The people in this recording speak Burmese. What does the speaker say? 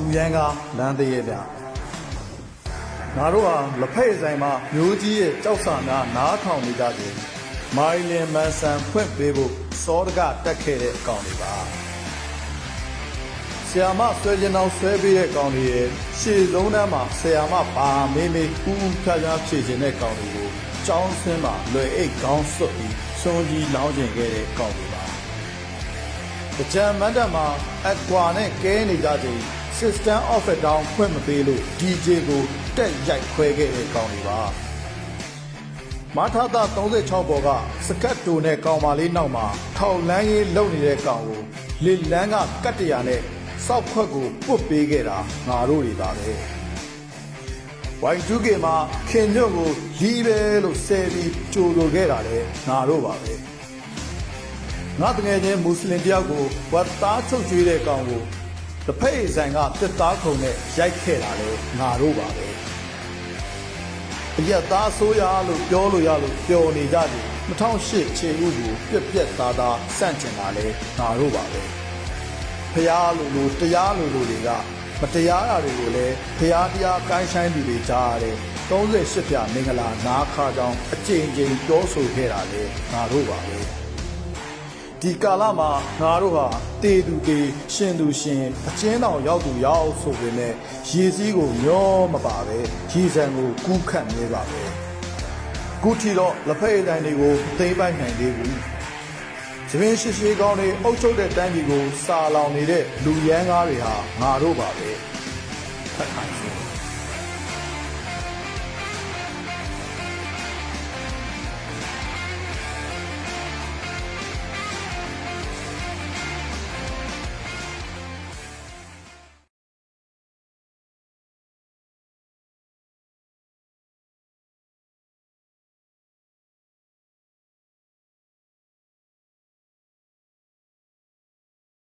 လူရန်ကလမ်းသေးရဲ့ဗျငါတို့ဟာလက်ဖက်ဆိုင်မှာမျိုးကြီးရဲ့ကြောက်စာများနားထောင်နေကြတယ်မိုင်လင်မန်ဆန်ဖွင့်ပေးဖို့စောတကတက်ခဲ့တဲ့အကောင်တွေပါဆီယာမဆွဲကျင်အောင်ဆွဲပေးတဲ့ကောင်တွေရဲ့ရှေ့ဆုံးတန်းမှာဆီယာမပါမေးမေးကူးဖြားဖြားဖြည့်ခြင်းတဲ့ကောင်တွေကိုကြောင်းစင်းမှာလွယ်အိတ်ကောင်းစွတ်ပြီးစွန်ကြီးလောင်းကျင်ခဲ့တဲ့ကောင်တွေပါကြံမန်တက်မှာအကွာနဲ့ကဲနေကြချိန် system of it down ဖွင့်မပေးလို့ DJ ကိုတက်ရိုက်ခွဲခဲ့တဲ့ကောင်တွေပါမထာတာ36ဘော်ကစကတ်တိုနဲ့ကောင်ပါလေးနောက်မှာထောက်လန်းရေးလုံနေတဲ့ကောင်ကိုလစ်လန်းကကတ်တရာနဲ့စောက်ခွက်ကိုပုတ်ပေးခဲ့တာငါတို့တွေပါပဲ Y2K မှာခင်ညွန့်ကိုလီးပဲလို့ဆယ်ပြီးကြိုလိုခဲ့တာလေငါတို့ပါပဲငါတငယ်ချင်းမွတ်စလင်တယောက်ကိုဝတ်သားချုပ်ကျွေးတဲ့ကောင်ကို တစ်ဖက်အိမ်ဆိုင်ကတစ်သားခုံနဲ့ရိုက်ခဲ့တာလေငါတို့ပါပဲအရက်သားဆိုးရလို့ပြောလို့ရလို့ပျော်နေကြတယ်2008ခြေဥကိုပြက်ပြက်သားသားစန့်ကျင်တာလေငါတို့ပါပဲဖျားလို့လို့တရားလို့လို့တွေကမတရားတာတွေကိုလည်းဖျားတရားကိုင်းဆိုင်သူတွေကြားရတယ်38ပြမင်္ဂလာနားခါကြောင်းအကြိမ်ကြိမ်ပြောဆိုခဲ့တာလေငါတို့ပါပဲ ဒီကာလမှာငါတို့ဟာတေသူတေရှင်သူရှင်အချင်းတော်ရောက်သူရောက်ဆိုပေမဲ့ရေစည်းကိုမျောမပါပဲရေစံကိုကူးခတ်နေပါပဲခုထီတော့လက်ဖက်ရည်တိုင်းတွေကိုသိမ့်ပိုက်နိုင်သေးဘူးသပင်ရှိရှိကောင်းတွေအုပ်ချုပ်တဲ့တိုင်းပြည်ကိုစာလောင်နေတဲ့လူရန်ကားတွေဟာငါတို့ပါပဲဖတ်ခိုင်းစီ